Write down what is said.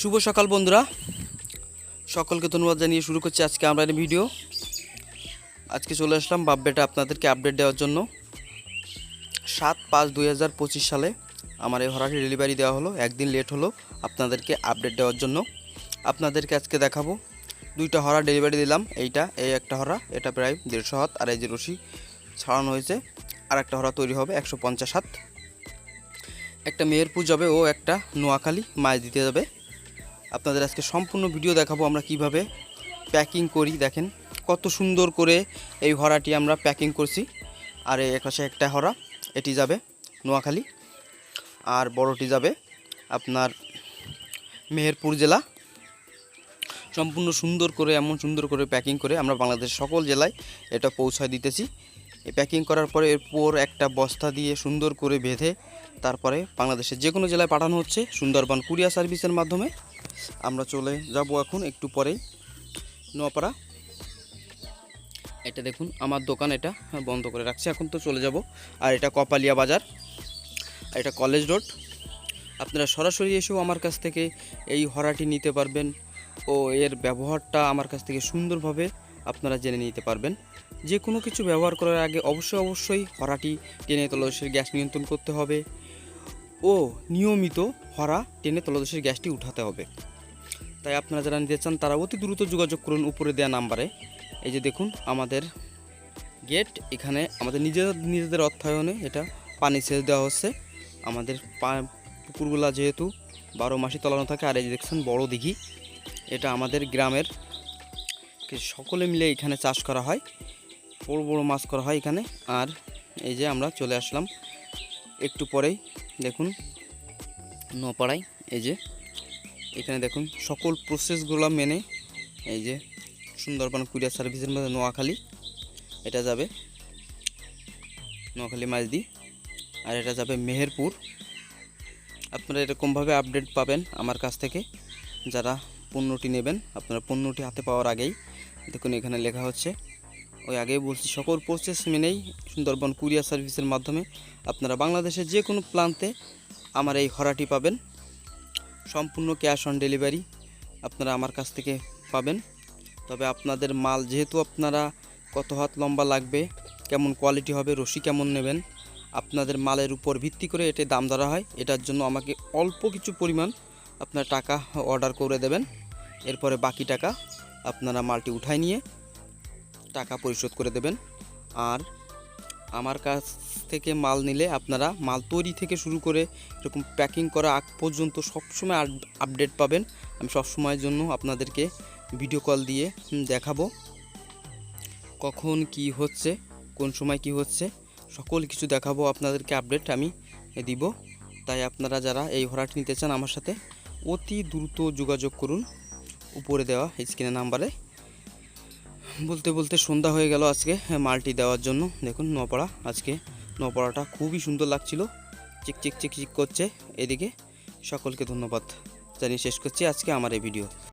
শুভ সকাল বন্ধুরা। সকলকে ধন্যবাদ জানিয়ে শুরু করছি আজকে আমরা ভিডিও। আজকে চলে আসলাম বাব্বেটা আপনাদেরকে আপডেট দেওয়ার জন্য। সাত পাঁচ দুই সালে আমার এই হরাটি ডেলিভারি দেওয়া হলো। একদিন লেট হলো আপনাদেরকে আপডেট দেওয়ার জন্য। আপনাদেরকে আজকে দেখাবো। দুইটা হরা ডেলিভারি দিলাম। এইটা, এই একটা হরা, এটা প্রায় দেড়শো হাত, আর এই যে রশি ছাড়ানো হয়েছে। আর একটা হরা তৈরি হবে একশো পঞ্চাশ হাত। একটা মেহেরপুর যাবে ও একটা নোয়াখালী মাছ দিতে যাবে। আপনাদের আজকে সম্পূর্ণ ভিডিও দেখাবো আমরা কীভাবে প্যাকিং করি, দেখেন। কত সুন্দর করে এই হরাটি আমরা প্যাকিং করছি। আর এই পাশে একটা হরা, এটি যাবে নোয়াখালী। আর বড়টি যাবে আপনার মেহেরপুর জেলা। সম্পূর্ণ সুন্দর করে, এমন সুন্দর করে প্যাকিং করে আমরা বাংলাদেশের সকল জেলায় এটা পৌঁছায় দিতেছি। প্যাকিং করার পরে এরপর একটা বস্তা দিয়ে সুন্দর করে বেঁধে তারপরে বাংলাদেশের যে কোনো জেলায় পাঠানো হচ্ছে সুন্দরবন কুরিয়া সার্ভিসের মাধ্যমে। আমরা চলে যাব এখন একটু পরেই। নোয়াপাড়া। এটা দেখুন, আমার দোকান এটা। বন্ধ করে রাখছি। এখন তো চলে যাব। আর এটা কপালিয়া বাজার। আর এটা কলেজ রোড। আপনারা সরাসরি এসেও আমার কাছ থেকে এই হরাটি নিতে পারবেন ও এর ব্যবহারটা আমার কাছ থেকে সুন্দরভাবে আপনারা জেনে নিতে পারবেন। যে কোনো কিছু ব্যবহার করার আগে অবশ্যই অবশ্যই হরাটি টেনে তলদেশের গ্যাস নিয়ন্ত্রণ করতে হবে। ও নিয়মিত হরা টেনে তলদেশের গ্যাসটি উঠাতে হবে। তাই আপনারা যারা নিতে চান, তারা অতি দ্রুত যোগাযোগ করুন উপরে দেওয়া নাম্বারে। এই যে দেখুন, আমাদের গেট, এখানে আমাদের নিজেদের নিজেদের অর্থায়নে এটা পানি সেচ দেওয়া হচ্ছে। আমাদের পুকুরগুলা যেহেতু বারো মাসে তলানো থাকে, আর এই যে দেখছেন বড় দিঘি, এটা আমাদের গ্রামের সকলে মিলে এখানে চাষ করা হয়। বড় বড় মাছ করা হয় এখানে। আর এই যে আমরা চলে আসলাম, একটু পরেই দেখুন, নপাড়ায়, এই যে এখানে দেখুন, সকল প্রসেসগুলো মেনে এই যে সুন্দরবন কুরিয়ার সার্ভিসের মধ্যে নোয়াখালী, এটা যাবে নোয়াখালী মাঝদি আর এটা যাবে মেহেরপুর। আপনারা এরকমভাবে আপডেট পাবেন আমার কাছ থেকে। যারা পণ্যটি নেবেন, আপনারা পণ্যটি হাতে পাওয়ার আগেই দেখুন এখানে লেখা হচ্ছে। ওই আগেই বলছি, সকল প্রসেস মেনেই সুন্দরবন কুরিয়ার সার্ভিসের মাধ্যমে আপনারা বাংলাদেশের যে কোনো প্রান্তে আমার এই হরাটি পাবেন। সম্পূর্ণ ক্যাশ অন ডেলিভারি আপনারা আমার কাছ থেকে পাবেন। তবে আপনাদের মাল যেহেতু আপনারা কত হাত লম্বা লাগবে, কেমন কোয়ালিটি হবে, রশি কেমন নেবেন, আপনাদের মালের উপর ভিত্তি করে এটি দাম ধরা হয়। এটার জন্য আমাকে অল্প কিছু পরিমাণ আপনার টাকা অর্ডার করে দেবেন। এরপরে বাকি টাকা আপনারা মালটি উঠায় নিয়ে টাকা পরিশোধ করে দেবেন। আর আমার কাছ থেকে মাল নিলে আপনারা মাল তৈরি থেকে শুরু করে এরকম প্যাকিং করা আগ পর্যন্ত সবসময় আপডেট পাবেন। আমি সবসময়ের জন্য আপনাদেরকে ভিডিও কল দিয়ে দেখাবো। কখন কি হচ্ছে, কোন সময় কি হচ্ছে, সকল কিছু দেখাবো, আপনাদেরকে আপডেট আমি দিব। তাই আপনারা যারা এই ভাড়াটি নিতে চান আমার সাথে অতি দ্রুত যোগাযোগ করুন। উপরে দেওয়া স্ক্রিনের নাম্বারে বলতে বলতে সন্ধ্যা হয়ে গেল আজকে, মালটি দেওয়ার জন্য। দেখুন, নপাড়া আজকে নপাড়াটা খুবই সুন্দর লাগছিল। চিক চিক চিক চিক করছে। এদিকে সকলকে ধন্যবাদ। জানিয়ে শেষ করছি আজকে আমার এই ভিডিও।